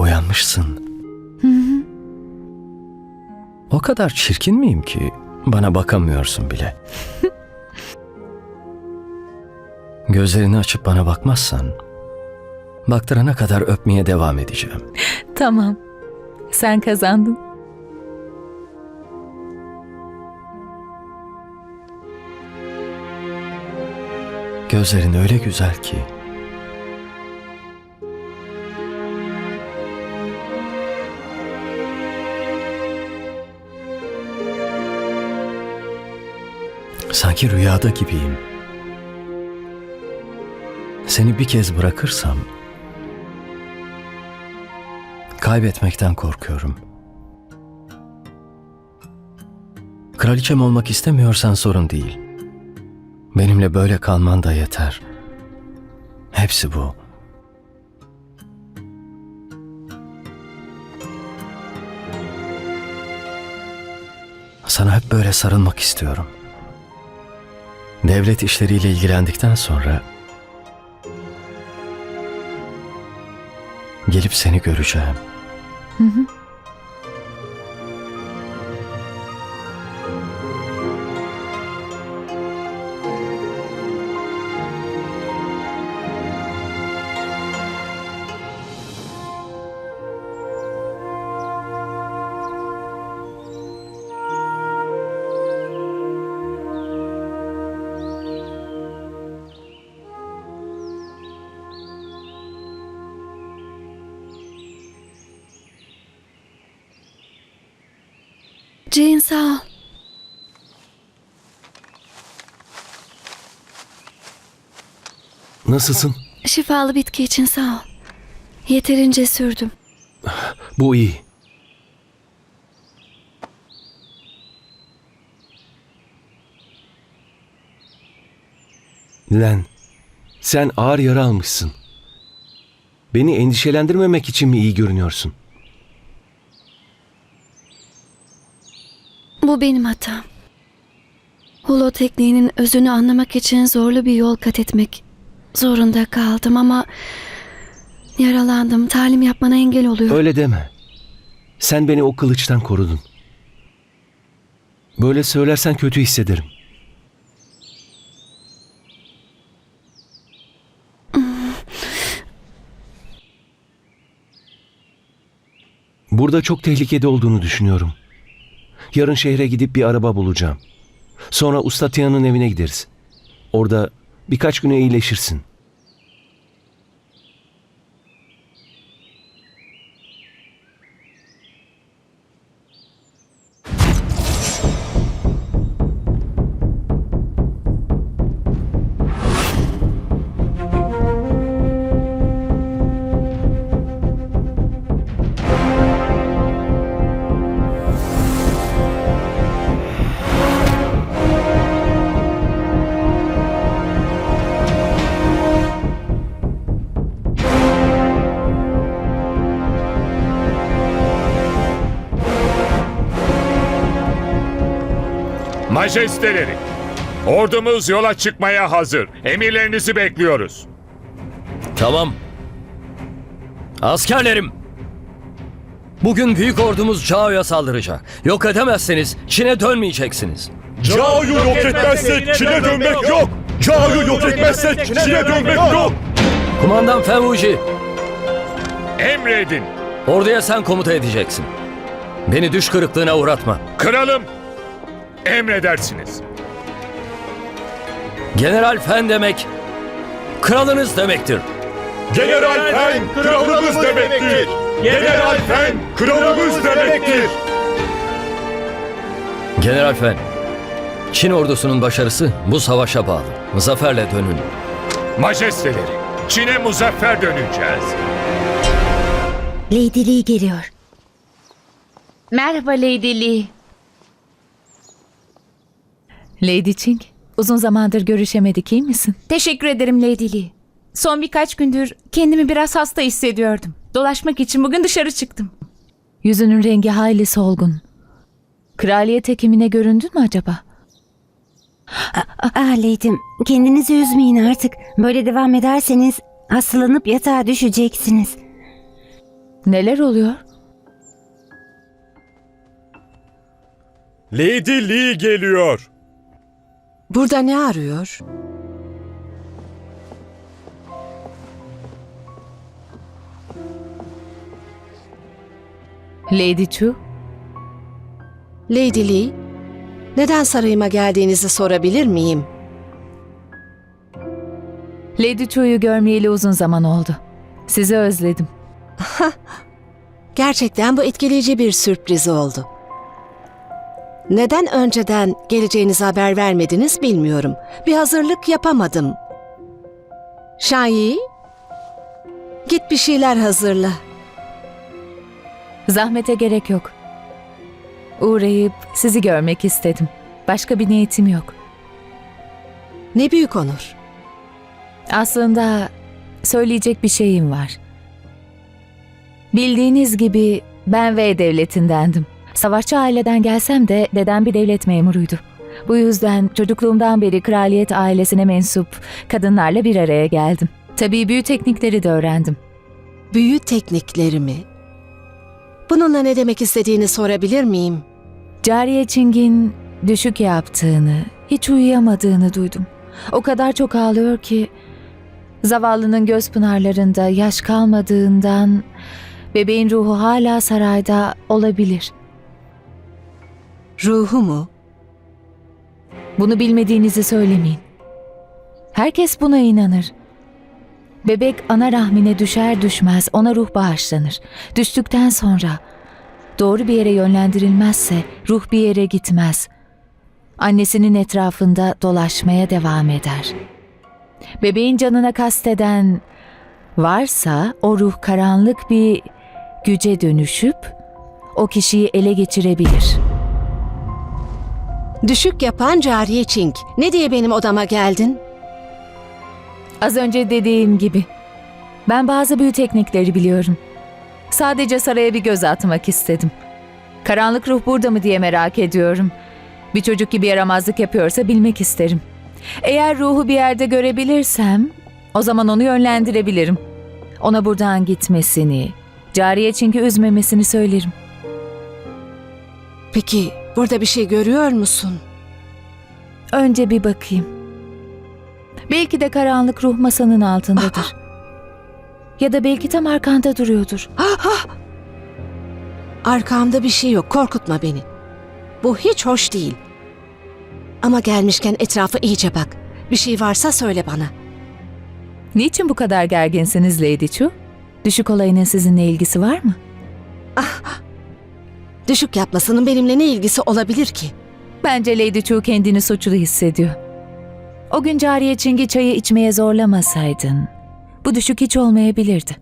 uyanmışsın. O kadar çirkin miyim ki bana bakamıyorsun bile. Gözlerini açıp bana bakmazsan baktırana kadar öpmeye devam edeceğim. Tamam. Sen kazandın. Gözlerin öyle güzel ki Sanki rüyada gibiyim. Seni bir kez bırakırsam kaybetmekten korkuyorum. Kraliçem olmak istemiyorsan sorun değil. Benimle böyle kalman da yeter. Hepsi bu. Sana hep böyle sarılmak istiyorum. Devlet işleriyle ilgilendikten sonra gelip seni göreceğim. Jane sağ ol. Nasılsın? Şifalı bitki için sağ ol. Yeterince sürdüm. Bu iyi. Len, sen ağır yara almışsın. Beni endişelendirmemek için mi iyi görünüyorsun? Bu benim hatam. Hulo tekniğinin özünü anlamak için zorlu bir yol kat etmek zorunda kaldım ama yaralandım. Talim yapmana engel oluyor. Öyle deme. Sen beni o kılıçtan korudun. Böyle söylersen kötü hissederim. Burada çok tehlikede olduğunu düşünüyorum. Yarın şehre gidip bir araba bulacağım. Sonra Usta Tia'nın evine gideriz. Orada birkaç güne iyileşirsin. Majesteleri, ordumuz yola çıkmaya hazır. Emirlerinizi bekliyoruz. Tamam. Askerlerim. Bugün büyük ordumuz Cao'ya saldıracak. Yok edemezseniz Çin'e dönmeyeceksiniz. Cao'yu yok etmezsek Çin'e dönmek yok. Cao'yu yok etmezsek Çin'e dönmek yok. Kumandan Fenwuji, Emredin. orduya sen komuta edeceksin. Beni düş kırıklığına uğratma. Kralım, emredersiniz. General Fen demek, kralınız demektir. General Fen kralımız demektir. General Fen kralımız demektir. General Fen, Çin ordusunun başarısı bu savaşa bağlı. Zaferle dönün. Majesteleri, Çin'e muzaffer döneceğiz. Lady Lee geliyor. Merhaba Lady Lee. Lady Ching, uzun zamandır görüşemedik iyi misin? Teşekkür ederim Lady Lee. Son birkaç gündür kendimi biraz hasta hissediyordum. Dolaşmak için bugün dışarı çıktım. Yüzünün rengi hayli solgun. Kraliyet hekimine göründün mü acaba? Ah Lady'm kendinizi üzmeyin artık. Böyle devam ederseniz hastalanıp yatağa düşeceksiniz. Neler oluyor? Lady Lee geliyor. Burada ne arıyor? Lady Chu, Lady Lee, neden sarayıma geldiğinizi sorabilir miyim? Lady Chu'yu görmeyeli uzun zaman oldu. Sizi özledim. Gerçekten bu etkileyici bir sürpriz oldu. Neden önceden geleceğinizi haber vermediniz bilmiyorum. Bir hazırlık yapamadım. Şayi, git bir şeyler hazırla. Zahmete gerek yok. Uğrayıp sizi görmek istedim. Başka bir niyetim yok. Ne büyük onur. Aslında söyleyecek bir şeyim var. Bildiğiniz gibi ben V devletindendim. Savaşçı aileden gelsem de dedem bir devlet memuruydu. Bu yüzden çocukluğumdan beri kraliyet ailesine mensup kadınlarla bir araya geldim. Tabii büyü teknikleri de öğrendim. Büyü tekniklerimi. Bununla ne demek istediğini sorabilir miyim? Cariye Çing'in düşük yaptığını, hiç uyuyamadığını duydum. O kadar çok ağlıyor ki zavallının göz pınarlarında yaş kalmadığından bebeğin ruhu hala sarayda olabilir. Ruhu mu? Bunu bilmediğinizi söylemeyin. Herkes buna inanır. Bebek ana rahmine düşer düşmez ona ruh bağışlanır. Düştükten sonra doğru bir yere yönlendirilmezse ruh bir yere gitmez. Annesinin etrafında dolaşmaya devam eder. Bebeğin canına kasteden varsa o ruh karanlık bir güce dönüşüp o kişiyi ele geçirebilir.'' Düşük yapan cariye Çink. Ne diye benim odama geldin? Az önce dediğim gibi. Ben bazı büyü teknikleri biliyorum. Sadece saraya bir göz atmak istedim. Karanlık ruh burada mı diye merak ediyorum. Bir çocuk gibi yaramazlık yapıyorsa bilmek isterim. Eğer ruhu bir yerde görebilirsem o zaman onu yönlendirebilirim. Ona buradan gitmesini, cariye çünkü üzmemesini söylerim. Peki burada bir şey görüyor musun? Önce bir bakayım. Belki de karanlık ruh masanın altındadır. ya da belki tam arkanda duruyordur. Arkamda bir şey yok. Korkutma beni. Bu hiç hoş değil. Ama gelmişken etrafa iyice bak. Bir şey varsa söyle bana. Niçin bu kadar gerginsiniz Lady Chu? Düşük olayının sizinle ilgisi var mı? Düşük yapmasının benimle ne ilgisi olabilir ki? Bence Lady Chu kendini suçlu hissediyor. O gün cariye Çingi çayı içmeye zorlamasaydın, bu düşük hiç olmayabilirdi.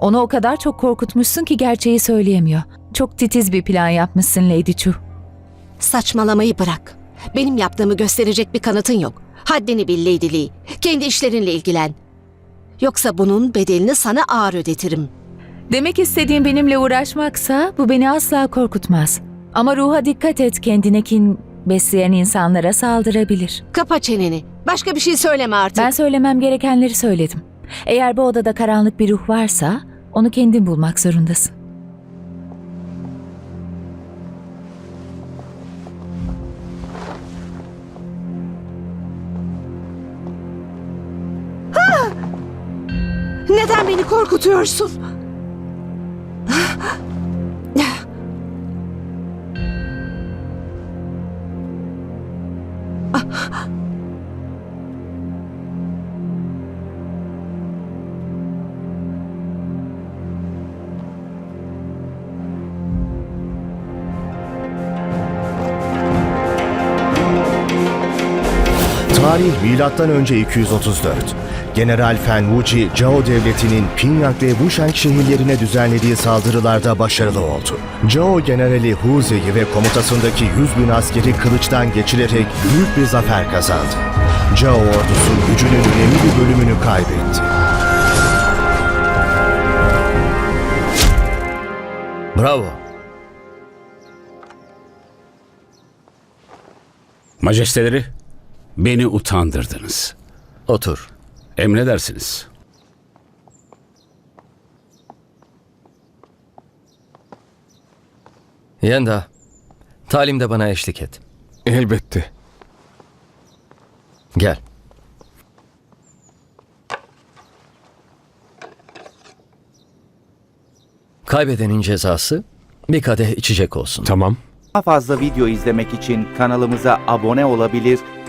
Onu o kadar çok korkutmuşsun ki gerçeği söyleyemiyor. Çok titiz bir plan yapmışsın Lady Chu. Saçmalamayı bırak. Benim yaptığımı gösterecek bir kanıtın yok. Haddini bil Lady Lee. Kendi işlerinle ilgilen. Yoksa bunun bedelini sana ağır ödetirim. Demek istediğin benimle uğraşmaksa bu beni asla korkutmaz. Ama ruha dikkat et kendine kin besleyen insanlara saldırabilir. Kapa çeneni. Başka bir şey söyleme artık. Ben söylemem gerekenleri söyledim. Eğer bu odada karanlık bir ruh varsa onu kendin bulmak zorundasın. Neden beni korkutuyorsun? Tarih milattan önce 234. General Fen Wuji, Zhao devletinin Pinyak ve Wushang şehirlerine düzenlediği saldırılarda başarılı oldu. Zhao generali Hu Zeyi ve komutasındaki 100 bin askeri kılıçtan geçirerek büyük bir zafer kazandı. Zhao ordusu gücünün önemli bir bölümünü kaybetti. Bravo. Majesteleri, beni utandırdınız. Otur. Emredersiniz. Yenda, talimde bana eşlik et. Elbette. Gel. Kaybedenin cezası bir kadeh içecek olsun. Tamam. Daha fazla video izlemek için kanalımıza abone olabilir,